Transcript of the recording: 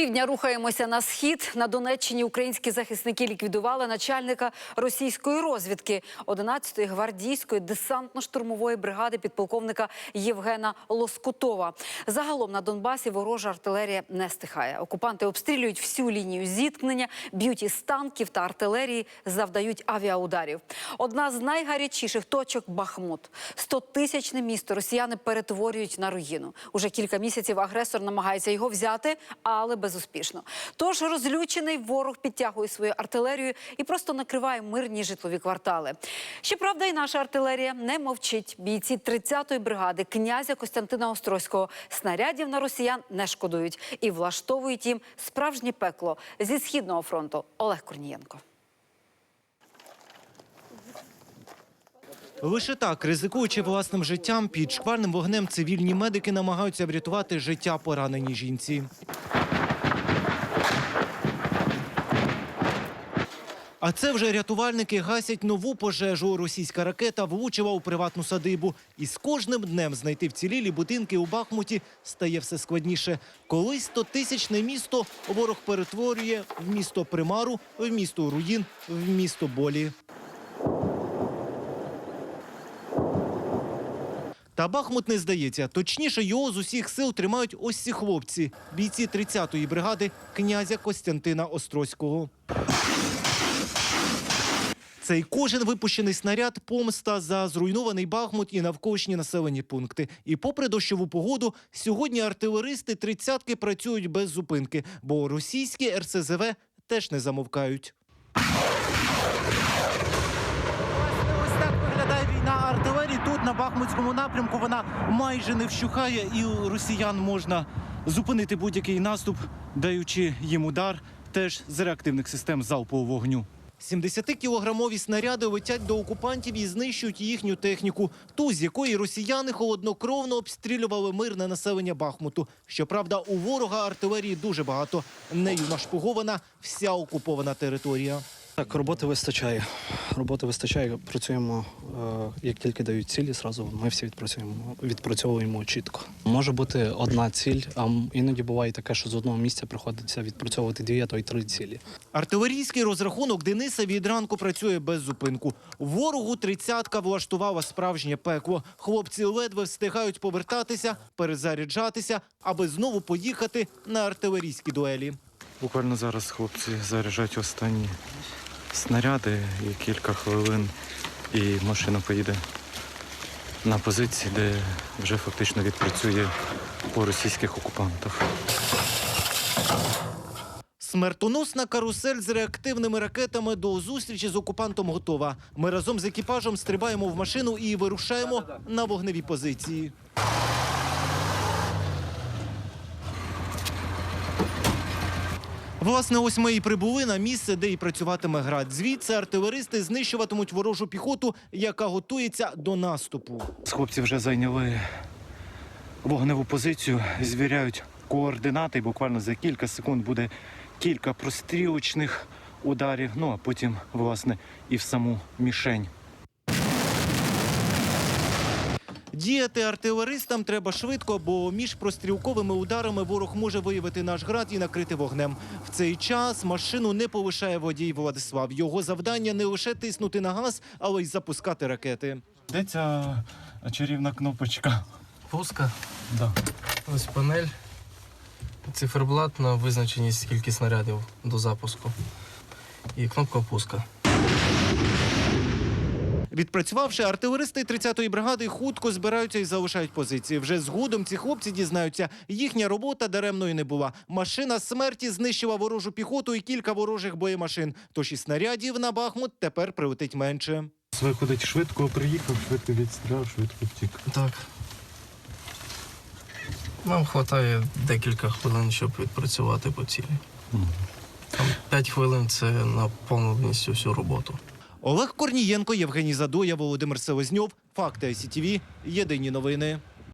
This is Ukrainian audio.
півдня рухаємося на схід. На Донеччині українські захисники ліквідували начальника російської розвідки 11-ї гвардійської десантно-штурмової бригади підполковника Євгена Лоскутова. Загалом на Донбасі ворожа артилерія не стихає. Окупанти обстрілюють всю лінію зіткнення, б'ють із танків та артилерії, завдають авіаударів. Одна з найгарячіших точок Бахмут. Стотисячне місто росіяни перетворюють на руїну. Уже кілька місяців агресор намагається його взяти, але безуспішно. Тож розлючений ворог підтягує свою артилерію і просто накриває мирні житлові квартали. Щоправда, і наша артилерія не мовчить. Бійці 30-ї бригади князя Костянтина Острозького снарядів на росіян не шкодують і влаштовують їм справжнє пекло зі східного фронту. Олег Корнієнко. Лише так, ризикуючи власним життям, під шкварним вогнем цивільні медики намагаються врятувати життя пораненій жінці. А це вже рятувальники гасять нову пожежу. Російська ракета влучила у приватну садибу. І з кожним днем знайти вцілілі будинки у Бахмуті стає все складніше. Колись стотисячне місто ворог перетворює в місто примару, в місто руїн, в місто болі. Та Бахмут не здається. Точніше, його з усіх сил тримають ось ці хлопці, бійці 30-ї бригади князя Костянтина Острозького. Цей кожен випущений снаряд помста за зруйнований Бахмут і навколишні населені пункти. І попри дощову погоду, сьогодні артилеристи тридцятки працюють без зупинки, бо російські РСЗВ теж не замовкають. На Бахмутському напрямку вона майже не вщухає, і росіян можна зупинити будь-який наступ, даючи їм удар теж з реактивних систем залпового вогню. 70-кілограмові снаряди летять до окупантів і знищують їхню техніку, ту, з якої росіяни холоднокровно обстрілювали мирне населення Бахмуту. Щоправда, у ворога артилерії дуже багато. Нею нашпугована вся окупована територія. Так, роботи вистачає. Роботи вистачає. Працюємо е, як тільки дають цілі, зразу ми всі відпрацюємо, відпрацьовуємо чітко. Може бути одна ціль, а іноді буває таке, що з одного місця приходиться відпрацьовувати дві, а то й три цілі. Артилерійський розрахунок Дениса від ранку працює без зупинку. Ворогу тридцятка влаштувала справжнє пекло. Хлопці ледве встигають повертатися, перезаряджатися, аби знову поїхати на артилерійські дуелі. Буквально зараз хлопці заряджають останні снаряди і кілька хвилин, і машина поїде на позиції, де вже фактично відпрацює по російських окупантах. Смертоносна карусель з реактивними ракетами до зустрічі з окупантом готова. Ми разом з екіпажем стрибаємо в машину і вирушаємо на вогневі позиції. Власне, ось ми і прибули на місце, де і працюватиме град. Звідси артилеристи знищуватимуть ворожу піхоту, яка готується до наступу. Хлопці вже зайняли вогневу позицію, звіряють координати, і буквально за кілька секунд буде кілька прострілочних ударів, ну а потім, власне, і в саму мішень. Діяти артилеристам треба швидко, бо між прострілковими ударами ворог може виявити наш град і накрити вогнем. В цей час машину не полишає водій Владислав. Його завдання не лише тиснути на газ, але й запускати ракети. Де ця чарівна кнопочка? Пуска, Да. ось панель, циферблат на визначеність кількість снарядів до запуску. І кнопка пуска. Відпрацювавши, артилеристи 30-ї бригади хутко збираються і залишають позиції. Вже згодом ці хлопці дізнаються, їхня робота даремною не була. Машина смерті знищила ворожу піхоту і кілька ворожих боємашин. Тож і снарядів на Бахмут тепер прилетить менше. Виходить, швидко приїхав, швидко відстріляв, швидко втік. Так. Нам вистачає декілька хвилин, щоб відпрацювати по цілі. Там 5 хвилин це на повністю всю роботу. Олег Корнієнко, Євгеній Задоя, Володимир Селезньов. Факти СІТВ. Єдині новини.